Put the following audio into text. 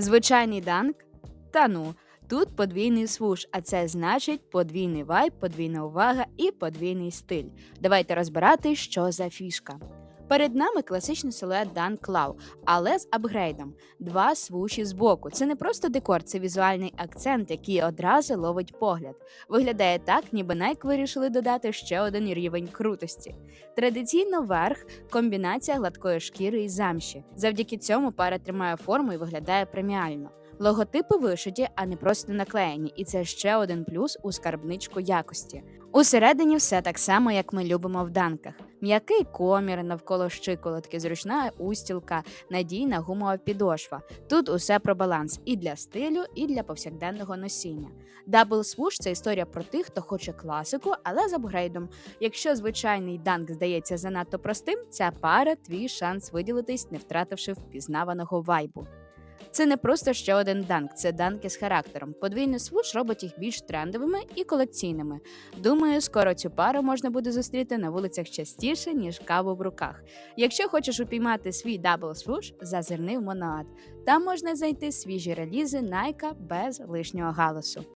Звичайний данк? Та ну. Тут подвійний свуш, а це значить подвійний вайб, подвійна увага і подвійний стиль. Давайте розбирати, що за фішка. Перед нами класичний силует Dunk Claw, але з апгрейдом. Два свуші збоку. Це не просто декор, це візуальний акцент, який одразу ловить погляд. Виглядає так, ніби Nike вирішили додати ще один рівень крутості. Традиційно верх комбінація гладкої шкіри і замші. Завдяки цьому пара тримає форму і виглядає преміально. Логотипи вишиті, а не просто наклеєні, і це ще один плюс у скарбничку якості. Усередині все так само, як ми любимо в данках: м'який комір навколо щиколотки, зручна устілка, надійна гумова підошва. Тут усе про баланс і для стилю, і для повсякденного носіння. Double Swoosh – це історія про тих, хто хоче класику, але з апгрейдом. Якщо звичайний данк здається занадто простим, ця пара твій шанс виділитись, не втративши впізнаваного вайбу. Це не просто ще один данк, це данки з характером. Подвійний свуш робить їх більш трендовими і колекційними. Думаю, скоро цю пару можна буде зустріти на вулицях частіше, ніж каву в руках. Якщо хочеш упіймати свій дабл свуш, зазирни в Моноад. Там можна знайти свіжі релізи Найка без лишнього галасу.